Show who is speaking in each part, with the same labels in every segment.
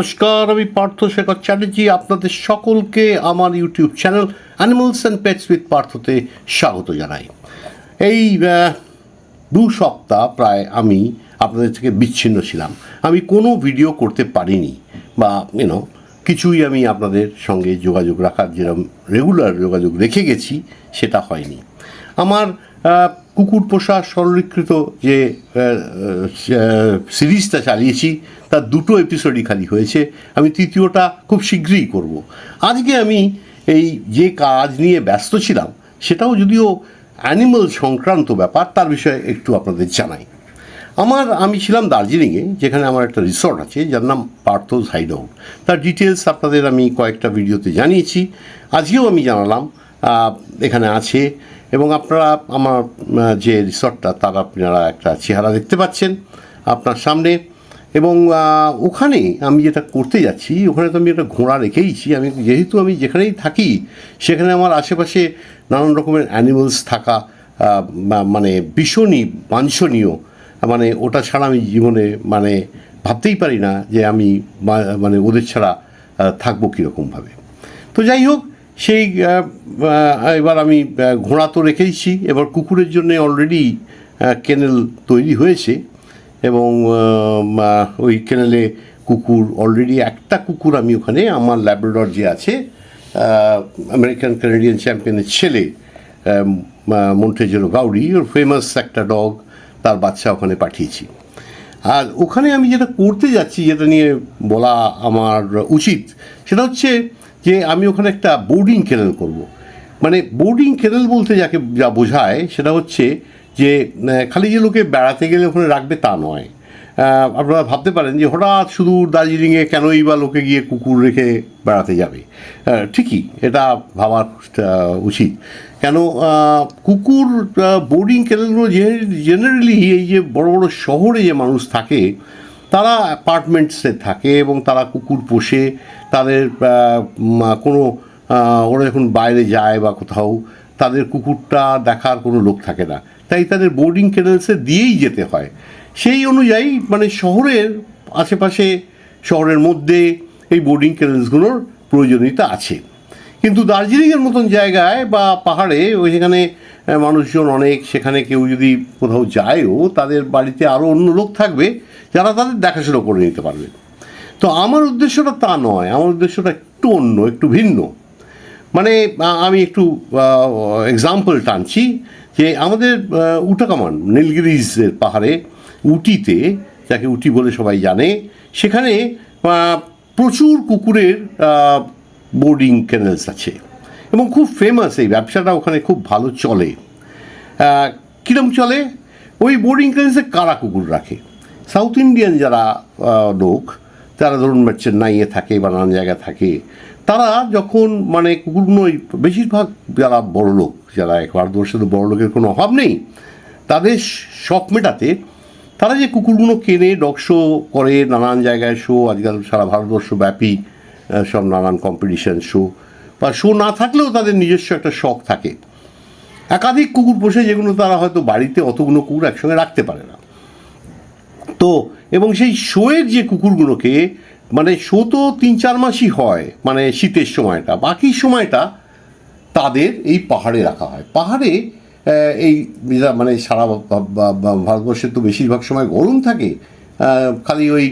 Speaker 1: নমস্কার, আমি পার্থ শেখর চ্যাটার্জি, আপনাদের সকলকে আমার YouTube channel animals and pets with পার্থতে স্বাগত জানাই। এই দু সপ্তাহ প্রায় আমি আপনাদের থেকে বিচ্ছিন্ন ছিলাম। আমি কোনো ভিডিও করতে পারিনি বা ইউনো কিছুই আমি আপনাদের সঙ্গে যোগাযোগ রাখার যেরকম রেগুলার যোগাযোগ রেখে গেছি, সেটা হয়নি। আমার কুকুর পোষা সরলীকৃত যে সিরিজটা চালিয়েছি, তার দুটো এপিসোডই খালি হয়েছে। আমি তৃতীয়টা খুব শীঘ্রই করব। আজকে আমি এই যে কাজ নিয়ে ব্যস্ত ছিলাম, সেটাও যদিও অ্যানিমাল সংক্রান্ত ব্যাপার, তার বিষয়ে একটু আপনাদের জানাই। আমার, আমি ছিলাম দার্জিলিংয়ে, যেখানে আমার একটা রিসর্ট আছে, যার নাম পার্থোস হাইড আউট তার ডিটেলস আপনাদের আমি কয়েকটা ভিডিওতে জানিয়েছি। আজকেও আমি জানালাম এখানে আছে এবং আপনারা আমার যে রিসর্টটা, তার আপনারা একটা চেহারা দেখতে পাচ্ছেন আপনার সামনে। এবং ওখানে আমি যেটা করতে যাচ্ছি, ওখানে তো আমি একটা ঘোড়া রেখেইছি। আমি যেহেতু আমি যেখানেই থাকি, সেখানে আমার আশেপাশে নানান রকমের অ্যানিমালস থাকা মানে ভীষণই বাঞ্ছনীয়। মানে ওটা ছাড়া আমি জীবনে মানে ভাবতেই পারি না যে আমি মানে ওদের ছাড়া থাকব কীরকমভাবে। তো যাই হোক সেই এবার আমি ঘোড়া তো রেখেইছি। এবার কুকুরের জন্য অলরেডি কেনেল তৈরি হয়েছে। এবং ওই কেনেলে কুকুর অলরেডি একটা কুকুর আমি ওখানে, আমার ল্যাবরেটর যে আছে আমেরিকান কানাডিয়ান চ্যাম্পিয়নের ছেলে মন্টেজেরো গাউরি ওর ফেমাস একটা ডগ তার বাচ্চা ওখানে পাঠিয়েছি। আর ওখানে আমি যেটা করতে যাচ্ছি, যেটা নিয়ে বলা আমার উচিত, সেটা হচ্ছে যে আমি ওখানে একটা বোর্ডিং কেনেল করব। মানে বোর্ডিং কেনেল বলতে যাকে যা বোঝায় সেটা হচ্ছে যে খালি যে লোকে বেড়াতে গেলে ওখানে রাখবে তা নয়। আপনারা ভাবতে পারেন যে হঠাৎ শুধু দার্জিলিংয়ে কেনই বা লোকে গিয়ে কুকুর রেখে বেড়াতে যাবে। ঠিকই, এটা ভাবার উচিত। কেন কুকুর বোর্ডিং কেন্দ্রগুলো জেনারেলি এই যে বড় বড় শহরে যে মানুষ থাকে তারা অ্যাপার্টমেন্টসে থাকে এবং তারা কুকুর পোষে, তাদের কোনো ওরা যখন বাইরে যায় বা কোথাও, তাদের কুকুরটা দেখার কোনো লোক থাকে না। তাই তাদের বোর্ডিং কেনেলসে দিয়েই যেতে হয়। সেই অনুযায়ী মানে শহরের আশেপাশে, শহরের মধ্যে এই বোর্ডিং কেনেলসগুলোর প্রয়োজনীয়তা আছে। কিন্তু দার্জিলিংয়ের মতন জায়গায় বা পাহাড়ে ওই সেখানে মানুষজন অনেক, সেখানে কেউ যদি কোথাও যায়ও, তাদের বাড়িতে আরও অন্য লোক থাকবে যারা তাদের দেখাশোনা করে নিতে পারবে। তো আমার উদ্দেশ্যটা তা নয়, আমার উদ্দেশ্যটা একটু অন্য, একটু ভিন্ন। মানে আমি একটু এক্সাম্পল টানছি যে আমাদের উটাকামান নীলগিরিজের পাহাড়ে, উটিতে, যাকে উটি বলে সবাই জানে, সেখানে প্রচুর কুকুরের বোর্ডিং ক্যানেলস আছে। এবং খুব ফেমাস এই ব্যবসাটা ওখানে খুব ভালো চলে। কিরম চলে? ওই বোর্ডিং ক্যানেলসে কারা কুকুর রাখে? সাউথ ইন্ডিয়ান যারা লোক, যারা ধরুন চেন্নাইয়ে থাকে বা নানান জায়গায় থাকে, তারা যখন মানে কুকুরগুলো ওই বেশিরভাগ যারা বড় লোক, যারা ভারতবর্ষে তো বড় লোকের কোনো অভাব নেই, তাদের শখ মেটাতে তারা যে কুকুরগুলো কেনে, ডগ শো করে, নানান জায়গায় শো আজকাল সারা ভারতবর্ষ ব্যাপী সব নানান কম্পিটিশান শো বা শো না থাকলেও তাদের নিজস্ব একটা শখ থাকে। একাধিক কুকুর পোষে যেগুলো তারা হয়তো বাড়িতে অতগুলো কুকুর একসঙ্গে রাখতে পারে না। তো এবং সেই শোয়ের যে কুকুরগুলোকে মানে শো তো তিন চার মাসই হয় মানে শীতের সময়টা। বাকি সময়টা তাদের এই পাহাড়ে রাখা হয়। পাহাড়ে এই মানে সারা ভারতবর্ষে তো বেশিরভাগ সময় গরম থাকে খালি ওই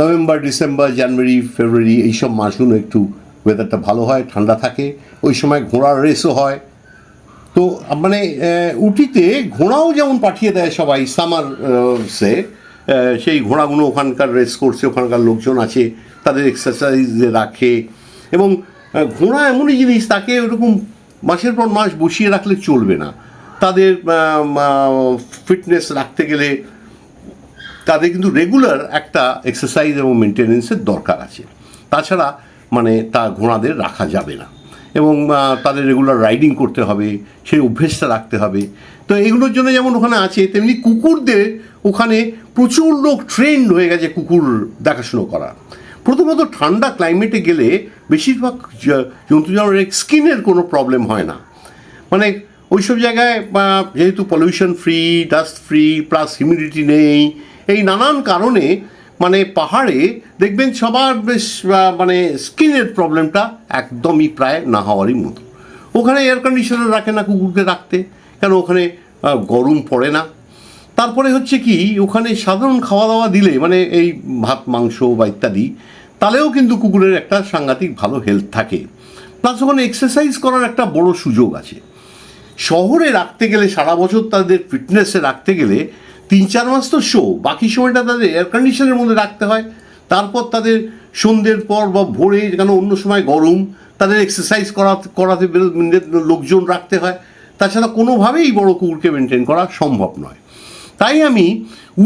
Speaker 1: নভেম্বর, ডিসেম্বর, জানুয়ারি, ফেব্রুয়ারি এইসব মাসগুলো একটু ওয়েদারটা ভালো হয়, ঠান্ডা থাকে। ওই সময় ঘোড়ার রেসও হয়। তো মানে উটিতে ঘোড়াও যেমন পাঠিয়ে দেয় সবাই সামার সে সেই ঘোড়াগুলো ওখানকার রেস করছে, ওখানকার লোকজন আছে, তাদের এক্সারসাইজ রাখে। এবং ঘোড়া এমনই জিনিস, তাকে ওরকম মাসের পর মাস বসিয়ে রাখলে চলবে না। তাদের ফিটনেস রাখতে গেলে তাদের কিন্তু রেগুলার একটা এক্সারসাইজ এবং মেনটেনেন্সের দরকার আছে। তাছাড়া মানে তা ঘোড়াদের রাখা যাবে না। এবং তাদের রেগুলার রাইডিং করতে হবে, সেই অভ্যেসটা রাখতে হবে। তো এগুলোর জন্য যেমন ওখানে আছে, তেমনি কুকুরদের ওখানে প্রচুর লোক ট্রেন্ড হয়ে গেছে কুকুর দেখাশুনো করা। প্রথমত ঠান্ডা ক্লাইমেটে গেলে বেশিরভাগ জন্তু জানোয়ারের স্কিনের কোনো প্রবলেম হয় না। মানে ওইসব জায়গায়, বা যেহেতু pollution free dust free plus humidity নেই, এই নানান কারণে মানে পাহাড়ে দেখবেন সবার বেশ মানে স্কিনের প্রবলেমটা একদমই প্রায় না হওয়ারই মতো। ওখানে এয়ার কন্ডিশনার রাখে না কুকুরকে রাখতে, কেন ওখানে গরম পড়ে না। তারপরে হচ্ছে কি, ওখানে সাধারণ খাওয়া দাওয়া দিলে মানে এই ভাত, মাংস বা ইত্যাদি, তাহলেও কিন্তু কুকুরের একটা সাংঘাতিক ভালো হেলথ থাকে। প্লাস ওখানে এক্সারসাইজ করার একটা বড় সুযোগ আছে। শহরে রাখতে গেলে, সারা বছর তাদের ফিটনেসে রাখতে গেলে তিন চার মাস তো শো বাকি সময়টা তাদের এয়ার কন্ডিশনের মধ্যে রাখতে হয়। তারপর তাদের সন্ধ্যের পর বা ভোরে কেন অন্য সময় গরম, তাদের এক্সারসাইজ করাতে করাতে লোকজন রাখতে হয়। তাছাড়া কোনোভাবেই বড় কুকুরকে মেনটেন করা সম্ভব নয়। তাই আমি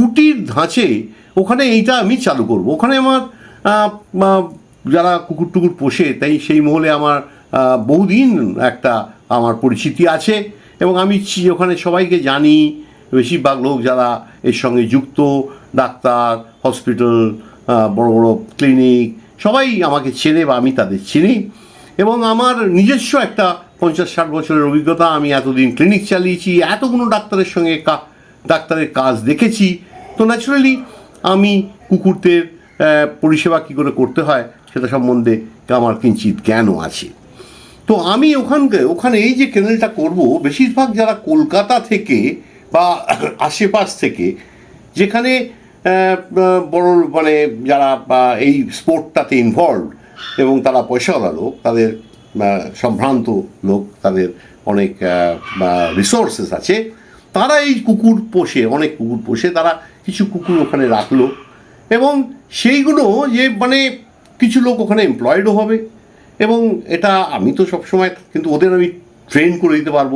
Speaker 1: উটির ধাঁচে ওখানে এইটা আমি চালু করব। ওখানে আমার যারা কুকুর টুকুর পোষে, তাই সেই মহলে আমার বহুদিন একটা আমার পরিচিতি আছে। এবং আমি ওখানে সবাইকে জানি বেশিরভাগ লোক যারা এর সঙ্গে যুক্ত, ডাক্তার, হসপিটাল বড় বড় ক্লিনিক, সবাই আমাকে চেনে বা আমি তাদের চিনি। এবং আমার নিজস্ব একটা পঞ্চাশ ষাট বছরের অভিজ্ঞতা, আমি এতদিন ক্লিনিক চালিয়েছি, এতগুলো ডাক্তারের সঙ্গে ডাক্তারের কাজ দেখেছি। তো ন্যাচুরালি আমি কুকুরদের পরিষেবা কী করে করতে হয় সেটা সম্বন্ধে আমার কিঞ্চিত জ্ঞানও আছে। তো আমি ওখানকে, ওখানে এই যে কেনেলটা করব, বেশিরভাগ যারা কলকাতা থেকে বা আশেপাশ থেকে যেখানে বড় মানে যারা এই স্পোর্টটাতে ইনভলভ এবং তারা পয়সাওয়ালা লোক, তাদের সম্ভ্রান্ত লোক, তাদের অনেক রিসোর্সেস আছে, তারা এই কুকুর পোষে, অনেক কুকুর পোষে, তারা কিছু কুকুর ওখানে রাখল এবং সেইগুলো যে মানে কিছু লোক ওখানে এমপ্লয়েডও হবে এবং এটা আমি তো সবসময়, কিন্তু ওদের আমি ট্রেন করে দিতে পারব।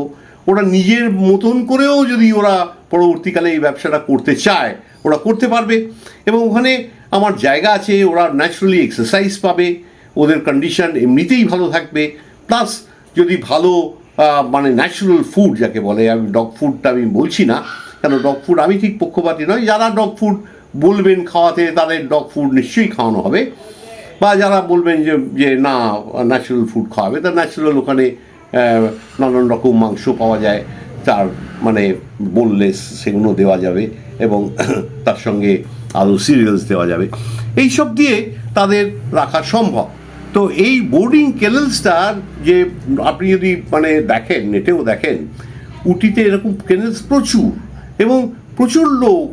Speaker 1: ওরা নিজের মতন করেও যদি ওরা পরবর্তীকালে এই ব্যবসাটা করতে চায়, ওরা করতে পারবে। এবং ওখানে আমার জায়গা আছে, ওরা ন্যাচারালি এক্সারসাইজ পাবে, ওদের কন্ডিশন এমনিতেই ভালো থাকবে। প্লাস যদি ভালো মানে ন্যাচারাল ফুড যাকে বলে, আমি ডগ ফুডটা আমি বলছি না, কেন ডগ ফুড আমি ঠিক পক্ষপাতি নয় যারা ডগ ফুড বলবেন খাওয়াতে, তাদের ডগ ফুড নিশ্চয়ই খাওয়ানো হবে। বা যারা বলবেন যে যে না ন্যাচারাল ফুড খাওয়াবে, তা ন্যাচারাল ওখানে নানান রকম মাংস পাওয়া যায়, তার মানে বললে সেগুলো দেওয়া যাবে এবং তার সঙ্গে আরও সিরিয়ালস দেওয়া যাবে। এই সব দিয়ে তাদের রাখা সম্ভব। তো এই বোর্ডিং কেনেলসটার যে আপনি যদি মানে দেখেন, নেটেও দেখেন, উটিতে এরকম কেনেলস প্রচুর এবং প্রচুর লোক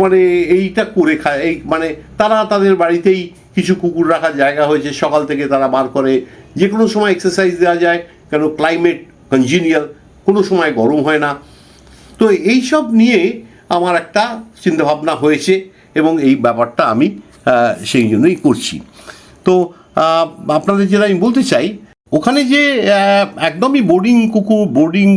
Speaker 1: মানে এইটা করে খায়। এই মানে তারা তাদের বাড়িতেই কিছু কুকুর রাখার জায়গা হয়েছে, সকাল থেকে তারা বার করে যে কোনো সময় এক্সারসাইজ দেওয়া যায় কেন ক্লাইমেট কনজিনিয়াল কোনো সময় গরম হয় না। তো এই সব নিয়ে আমার একটা চিন্তাভাবনা হয়েছে এবং এই ব্যাপারটা আমি সেই জন্যই করছি। তো আপনাদের যেটা আমি বলতে চাই, ওখানে যে একদমই বোর্ডিং কুকুর বোর্ডিং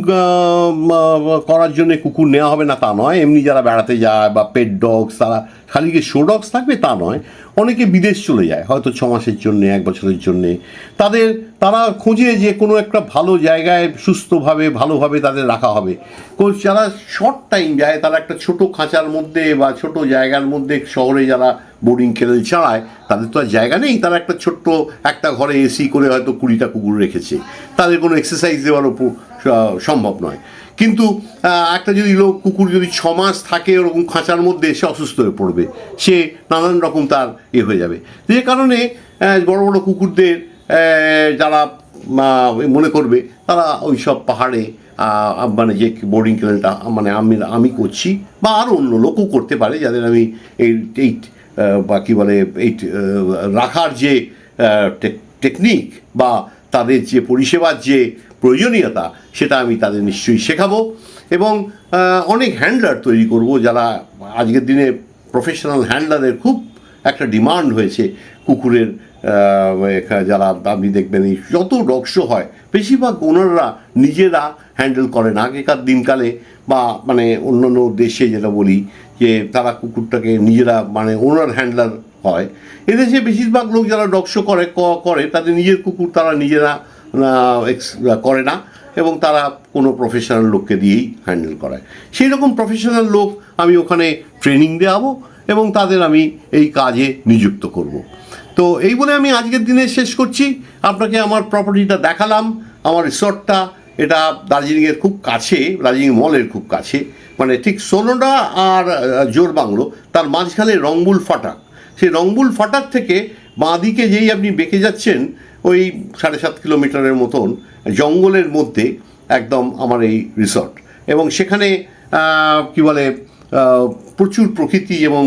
Speaker 1: করার জন্য কুকুর নেওয়া হবে না তা নয়। এমনি যারা বেড়াতে যায় বা পেট ডগস তারা খালি কি শো ডগস থাকবে? তা নয়। অনেকে বিদেশ চলে যায়, হয়তো ছ মাসের জন্যে, এক বছরের জন্যে। তাদের, তারা খোঁজে যে কোনো একটা ভালো জায়গায় সুস্থভাবে, ভালোভাবে তাদের রাখা হবে। যারা শর্ট টাইম যায়, তারা একটা ছোট খাঁচার মধ্যে বা ছোট জায়গার মধ্যে শহরে যারা বোর্ডিং কেনেল চালায় তাদের তো আর জায়গা নেই। তারা একটা ছোট্ট একটা ঘরে এসি করে হয়তো কুড়িটা কুকুর রেখেছে। তাদের কোনো এক্সারসাইজ দেওয়ার উপর সম্ভব নয়। কিন্তু একটা যদি লোক, কুকুর যদি ছ মাস থাকে ওরকম খাঁচার মধ্যে সে অসুস্থ হয়ে পড়বে, সে নানান রকম তার এ হয়ে যাবে। যে কারণে বড় বড় কুকুরদের যারা মনে করবে, তারা ওই সব পাহাড়ে মানে যে বোর্ডিং কেনেলটা মানে আমি আমি করছি, বা আরও অন্য লোকও করতে পারে, যাদের আমি এই এই বা কী বলে এই রাখার যে টেকনিক বা তাদের যে পরিষেবার যে প্রয়োজনীয়তা সেটা আমি তাদের নিশ্চয়ই শেখাবো। এবং অনেক হ্যান্ডলার তৈরি করব যারা আজকের দিনে প্রফেশনাল হ্যান্ডলারের খুব একটা ডিমান্ড হয়েছে কুকুরের যারা আপনি দেখবেন এই যত ডগ হয়, বেশিরভাগ ওনাররা নিজেরা হ্যান্ডেল করেন। আগেকার দিনকালে বা মানে অন্যান্য দেশে যেটা বলি যে, তারা কুকুরটাকে নিজেরা মানে ওনার হ্যান্ডলার হয়। এদেশে বেশিরভাগ লোক যারা ডগ করে করে, তাদের নিজের কুকুর, তারা নিজেরা করে না, এবং তারা কোনো প্রফেশনাল লোককে দিয়েই হ্যান্ডেল করায়। সেই রকম প্রফেশনাল লোক আমি ওখানে ট্রেনিং দেওয়াবো এবং তাদের আমি এই কাজে নিযুক্ত করব। তো এই বলে আমি আজকের দিনে শেষ করছি। আপনাকে আমার প্রপার্টিটা দেখালাম, আমার রিসর্টটা এটা দার্জিলিংয়ের খুব কাছে, দার্জিলিং মলের খুব কাছে মানে ঠিক সোনোডা আর জোর বাংলো, তার মাঝখানে রংবুল ফাটাক সেই রংবুল ফাটার থেকে বাঁ দিকে যেই আপনি বেঁকে যাচ্ছেন ওই সাড়ে সাত কিলোমিটারের মতন জঙ্গলের মধ্যে একদম আমার এই রিসর্ট এবং সেখানে কি বলে প্রচুর প্রকৃতি এবং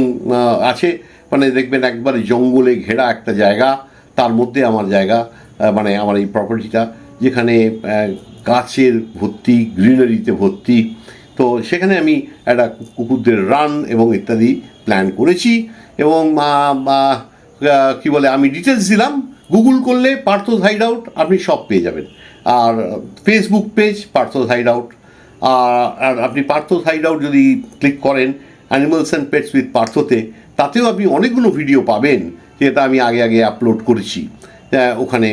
Speaker 1: আছে। মানে দেখবেন একবারে জঙ্গলে ঘেরা একটা জায়গা, তার মধ্যে আমার জায়গা মানে আমার এই প্রপার্টিটা যেখানে গাছের ভর্তি গ্রিনারিতে ভর্তি। তো সেখানে আমি একটা কুকুরদের রান এবং ইত্যাদি প্ল্যান করেছি। এবং কি বলে, আমি ডিটেলস দিলাম। গুগল করলে পার্থ হাইড আউট আপনি সব পেয়ে যাবেন। আর Facebook page Partha hide out আর আপনি পার্থ হাইড আউট যদি ক্লিক করেন অ্যানিমালস অ্যান্ড পেটস উইথ পার্থতে তাতেও আপনি অনেকগুলো ভিডিও পাবেন, যেটা আমি আগে আগে আপলোড করেছি। ওখানে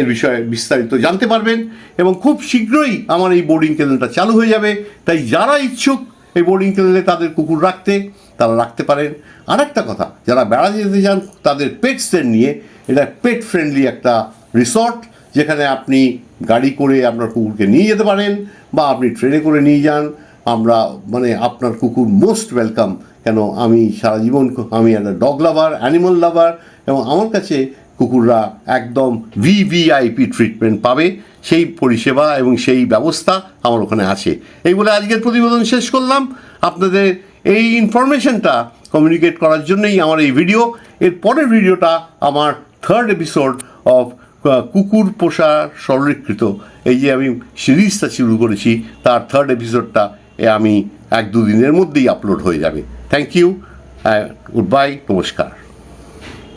Speaker 1: এর বিষয়ে বিস্তারিত জানতে পারবেন। এবং খুব শীঘ্রই আমার এই বোর্ডিং কেনেলটা চালু হয়ে যাবে। তাই যারা ইচ্ছুক এই বোর্ডিং কেনেলে তাদের কুকুর রাখতে তারা রাখতে পারেন। আর একটা কথা, যারা বেড়াতে যেতে চান, তাদের পেটসদের নিয়ে এটা পেট ফ্রেন্ডলি একটা রিসর্ট যেখানে আপনি গাড়ি করে আপনার কুকুরকে নিয়ে যেতে পারেন বা আপনি ট্রেনে করে নিয়ে যান। আমরা মানে আপনার কুকুর মোস্ট ওয়েলকাম কেন আমি সারা জীবন আমি একটা ডগ লাভার অ্যানিমাল লাভার এবং আমার কাছে কুকুররা একদম ভিভিআইপি ট্রিটমেন্ট পাবে। সেই পরিষেবা এবং সেই ব্যবস্থা আমার ওখানে আছে। এই বলে আজকের প্রতিবেদন শেষ করলাম। আপনাদের এই ইনফরমেশনটা কমিউনিকেট করার জন্যই আমার এই ভিডিও এর পরের ভিডিওটা আমার থার্ড এপিসোড অফ কুকুর পোষা সরলীকৃত। এই যে আমি সিরিজটা শুরু করেছি, তার থার্ড এপিসোডটা এ আমি এক দুদিনের মধ্যেই আপলোড হয়ে যাবে। থ্যাংক ইউ গুড বাই নমস্কার।